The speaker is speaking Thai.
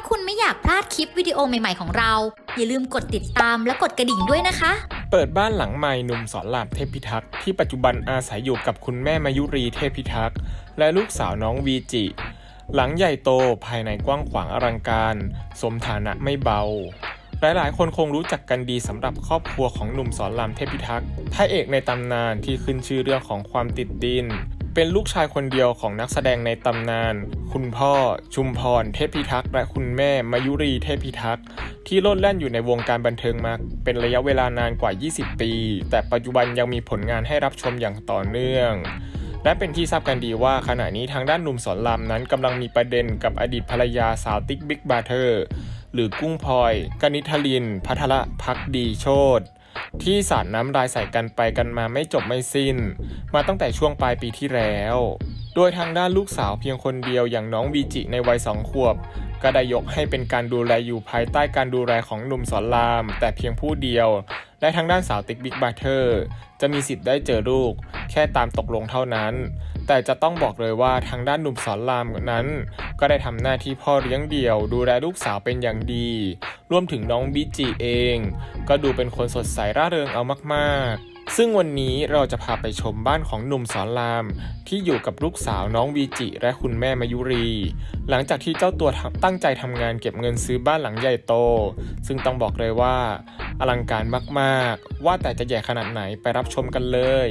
าคุณไม่อยากพลาดคลิปวิดีโอใหม่ๆของเรา อย่าลืมกดติดตามและกดกระดิ่งด้วยนะคะ เปิดบ้านหลังใหม่หนุ่มสอนรามเทพพิทักษ์ที่ปัจจุบันอาศัยอยู่กับคุณแม่มายุรีเทพพิทักษ์และลูกสาวน้องวีจิ หลังใหญ่โตภายในกว้างขวางอลังการ สมฐานะไม่เบาหลายๆ คนคงรู้จักกันดีสำหรับครอบครัวของหนุ่มสอนรามเทพิทักษ์พระเอกในตำนานที่ขึ้นชื่อเรื่องของความติดดิน เป็นลูกชายคนเดียวของนักแสดงในตำนาน คุณพ่อ ชุมพร เทพพิทักษ์และคุณแม่ มายุรีเทพพิทักษ์ที่โลดแล่นอยู่ในวงการบันเทิงมา เป็นระยะเวลานานกว่า 20 ปี แต่ปัจจุบันยังมีผลงานให้รับชมอย่างต่อเนื่อง และเป็นที่ทราบกันดีว่าขณะนี้ทางด้านหนุ่มสอนรามนั้นกำลังมีประเด็นกับอดีตภรรยาสาวติ๊กบิ๊กบาร์เทอร์หรือกุ้งพลอยกนิษฐลินพัทรพักดีโชต ที่สาดน้ำลายใส่กันไปกันมาไม่จบไม่สิ้น มาตั้งแต่ช่วงปลายปีที่แล้ว โดยทางด้านลูกสาวเพียงคนเดียวอย่างน้องวีจิในวัยสองขวบ ก็ได้ยกให้เป็นการดูแลอยู่ภายใต้การดูแลของหนุ่มสอนราม แต่เพียงผู้เดียว และทางด้านสาวติ๊กบิ๊กบาร์เทอร์จะมีสิทธิ์ได้เจอลูก แค่ตามตกลงเท่านั้น แต่จะต้องบอกเลยว่าทางด้านหนุ่มสอนรามนั้น ก็ได้ทำหน้าที่พ่อเลี้ยงเดี่ยว ดูแลลูกสาวเป็นอย่างดี รวมถึงน้องบิจิเอง ก็ดูเป็นคนสดใสร่าเริงเอามากๆ ซึ่งวันนี้เราจะพาไปชมบ้านของหนุ่มสอนราม ที่อยู่กับลูกสาวน้องวีจิ และคุณแม่มายุรี หลังจากที่เจ้าตัวตั้งใจทำงานเก็บเงินซื้อบ้านหลังใหญ่โต ซึ่งต้องบอกเลยว่า อลังการมากๆ ว่าแต่จะใหญ่ขนาดไหนไปรับชมกันเลย